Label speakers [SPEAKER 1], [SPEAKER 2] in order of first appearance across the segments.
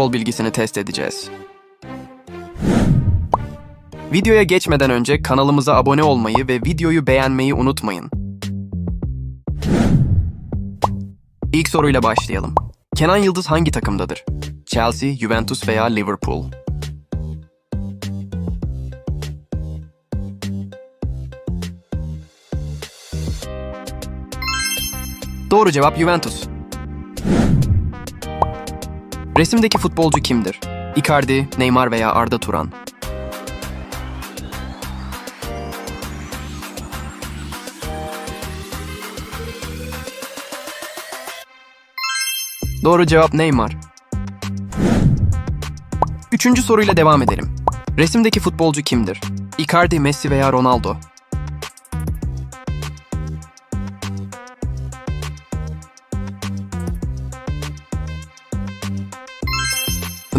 [SPEAKER 1] futbol bilgisini test edeceğiz. Videoya geçmeden önce kanalımıza abone olmayı ve videoyu beğenmeyi unutmayın. İlk soruyla başlayalım. Kenan Yıldız hangi takımdadır? Chelsea, Juventus veya Liverpool? Doğru cevap Juventus. Resimdeki futbolcu kimdir? Icardi, Neymar veya Arda Turan? Doğru cevap Neymar. Üçüncü soruyla devam edelim. Resimdeki futbolcu kimdir? Icardi, Messi veya Ronaldo?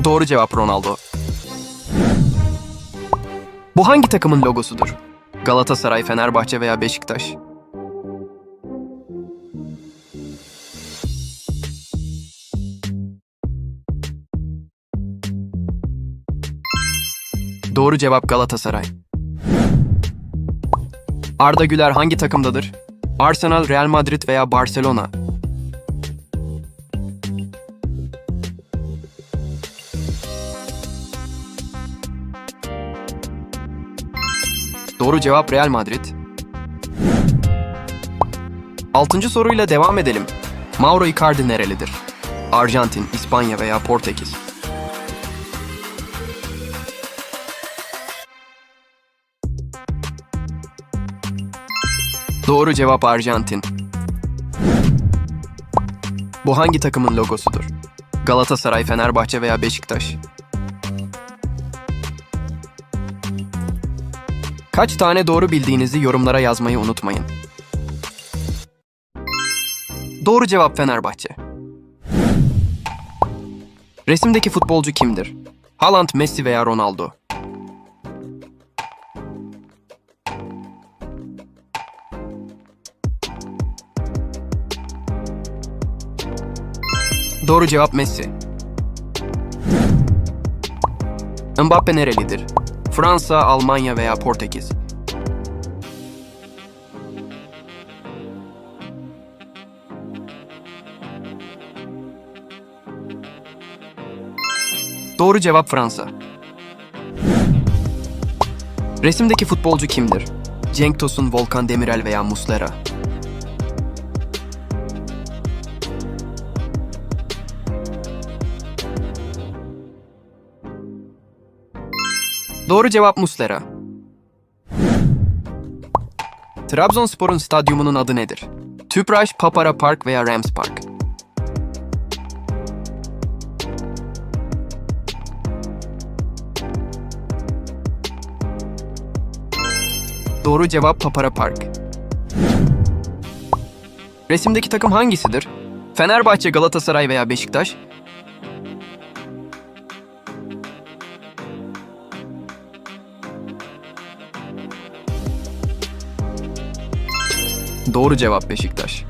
[SPEAKER 1] Doğru cevap Ronaldo. Bu hangi takımın logosudur? Galatasaray, Fenerbahçe veya Beşiktaş? Doğru cevap Galatasaray. Arda Güler hangi takımdadır? Arsenal, Real Madrid veya Barcelona? Doğru cevap Real Madrid. Altıncı soruyla devam edelim. Mauro Icardi nerelidir? Arjantin, İspanya veya Portekiz? Doğru cevap Arjantin. Bu hangi takımın logosudur? Galatasaray, Fenerbahçe veya Beşiktaş? Kaç tane doğru bildiğinizi yorumlara yazmayı unutmayın. Doğru cevap Fenerbahçe. Resimdeki futbolcu kimdir? Haaland, Messi veya Ronaldo? Doğru cevap Messi. Mbappe nerelidir? Fransa, Almanya veya Portekiz? Doğru cevap Fransa. Resimdeki futbolcu kimdir? Cenk Tosun, Volkan Demirel veya Muslera? Doğru cevap Muslera. Trabzonspor'un stadyumunun adı nedir? Tüpraş, Papara Park veya Rams Park? Doğru cevap Papara Park. Resimdeki takım hangisidir? Fenerbahçe, Galatasaray veya Beşiktaş? Doğru cevap Beşiktaş.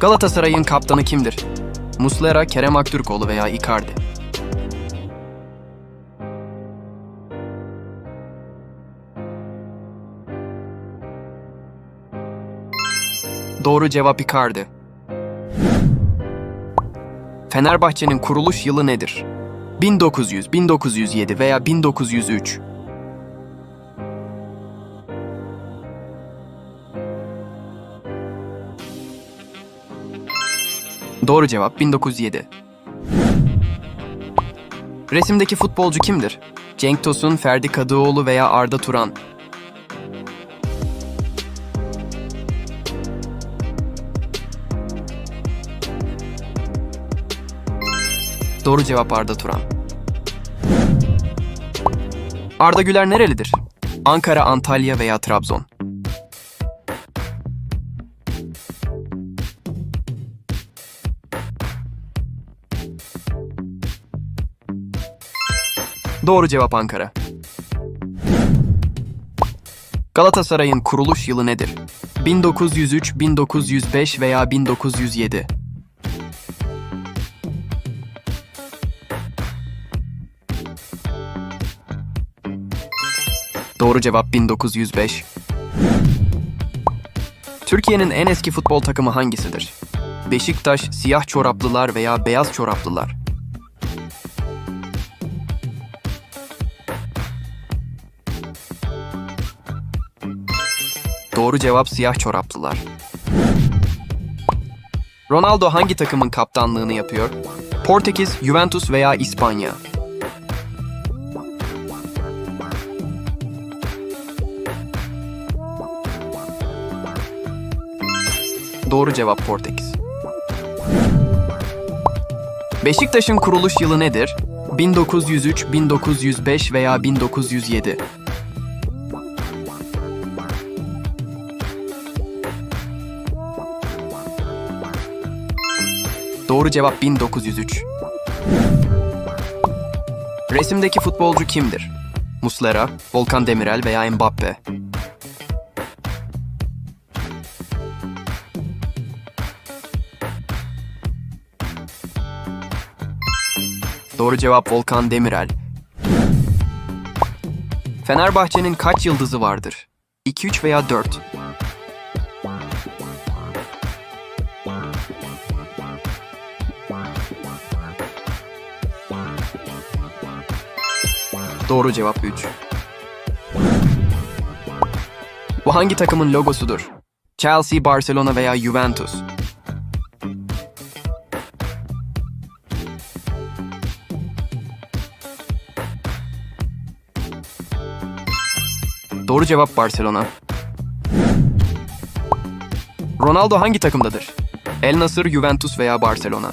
[SPEAKER 1] Galatasaray'ın kaptanı kimdir? Muslera, Kerem Aktürkoğlu veya Icardi? Doğru cevap Icardi. Fenerbahçe'nin kuruluş yılı nedir? 1900, 1907 veya 1903? Doğru cevap 1907. Resimdeki futbolcu kimdir? Cenk Tosun, Ferdi Kadıoğlu veya Arda Turan? Doğru cevap Arda Turan. Arda Güler nerelidir? Ankara, Antalya veya Trabzon? Doğru cevap Ankara. Galatasaray'ın kuruluş yılı nedir? 1903, 1905 veya 1907. Doğru cevap 1905. Türkiye'nin en eski futbol takımı hangisidir? Beşiktaş, siyah çoraplılar veya beyaz çoraplılar. Doğru cevap siyah çoraplılar. Ronaldo hangi takımın kaptanlığını yapıyor? Portekiz, Juventus veya İspanya? Doğru cevap Portekiz. Beşiktaş'ın kuruluş yılı nedir? 1903, 1905 veya 1907? Doğru cevap 1903. Resimdeki futbolcu kimdir? Muslera, Volkan Demirel veya Mbappe? Doğru cevap Volkan Demirel. Fenerbahçe'nin kaç yıldızı vardır? 2, 3 veya 4? Doğru cevap 3. Bu hangi takımın logosudur? Chelsea, Barcelona veya Juventus? Doğru cevap Barcelona. Ronaldo hangi takımdadır? El Nasır, Juventus veya Barcelona?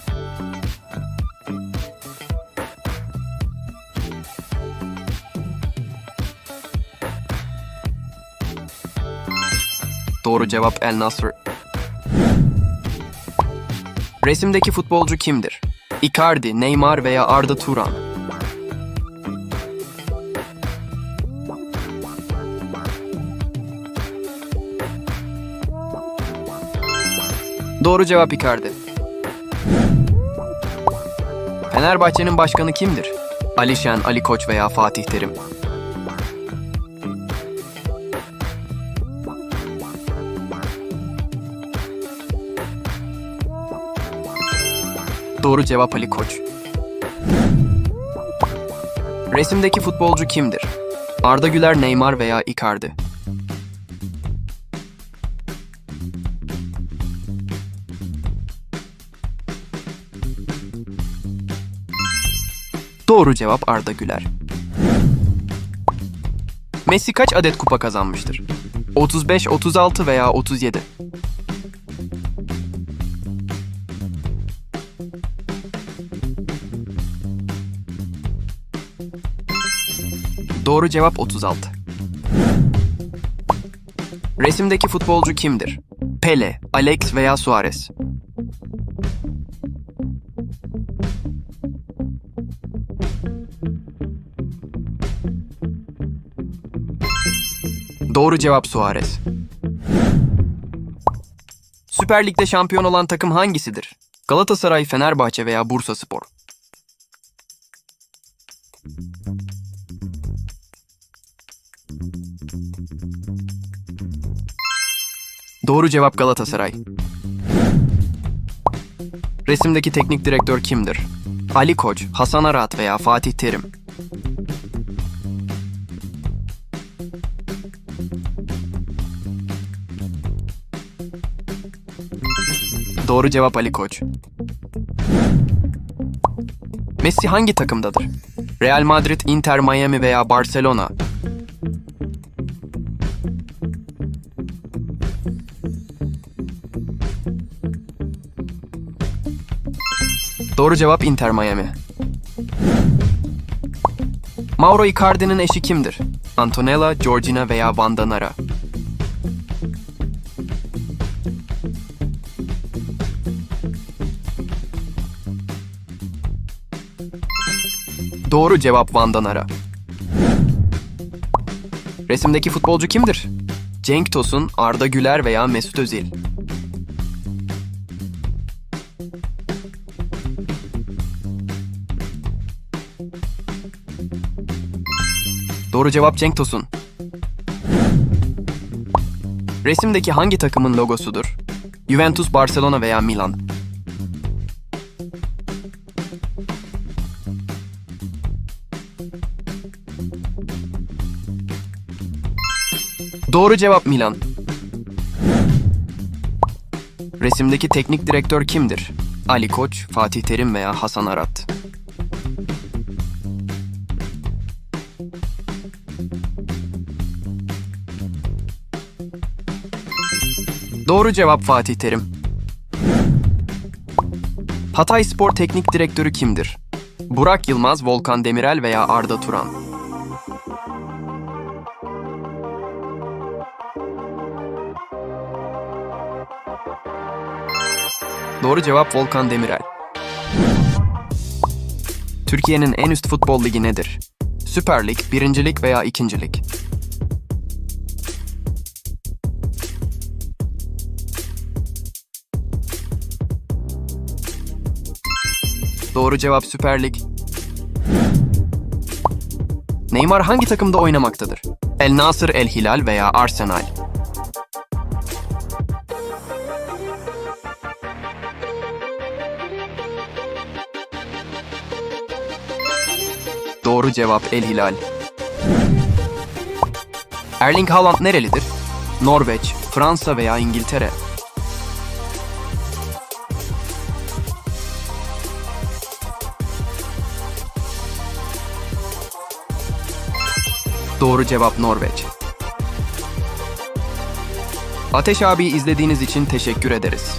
[SPEAKER 1] Doğru cevap El Nasr. Resimdeki futbolcu kimdir? Icardi, Neymar veya Arda Turan? Doğru cevap Icardi. Fenerbahçe'nin başkanı kimdir? Alişen, Ali Koç veya Fatih Terim? Doğru cevap Ali Koç. Resimdeki futbolcu kimdir? Arda Güler, Neymar veya Icardi? Doğru cevap Arda Güler. Messi kaç adet kupa kazanmıştır? 35, 36 veya 37? Doğru cevap 36. Resimdeki futbolcu kimdir? Pele, Alex veya Suarez? Doğru cevap Suarez. Süper Lig'de şampiyon olan takım hangisidir? Galatasaray, Fenerbahçe veya Bursaspor? Doğru cevap Galatasaray. Resimdeki teknik direktör kimdir? Ali Koç, Hasan Arat veya Fatih Terim? Doğru cevap Ali Koç. Messi hangi takımdadır? Real Madrid, Inter Miami veya Barcelona? Doğru cevap Inter Miami. Mauro Icardi'nin eşi kimdir? Antonella, Georgina veya Vandanara? Doğru cevap Vandanara. Resimdeki futbolcu kimdir? Cenk Tosun, Arda Güler veya Mesut Özil? Doğru cevap Cenk Tosun. Resimdeki hangi takımın logosudur? Juventus, Barcelona veya Milan? Doğru cevap Milan. Resimdeki teknik direktör kimdir? Ali Koç, Fatih Terim veya Hasan Arat? Doğru cevap Fatih Terim. Hatay Spor Teknik Direktörü kimdir? Burak Yılmaz, Volkan Demirel veya Arda Turan? Doğru cevap Volkan Demirel. Türkiye'nin en üst futbol ligi nedir? Süper Lig, Birincilik veya İkincilik? Doğru cevap Süper Lig. Neymar hangi takımda oynamaktadır? El Nasır, El Hilal veya Arsenal? Doğru cevap El Hilal. Erling Haaland nerelidir? Norveç, Fransa veya İngiltere? Doğru cevap Norveç. Ateş abi izlediğiniz için teşekkür ederiz.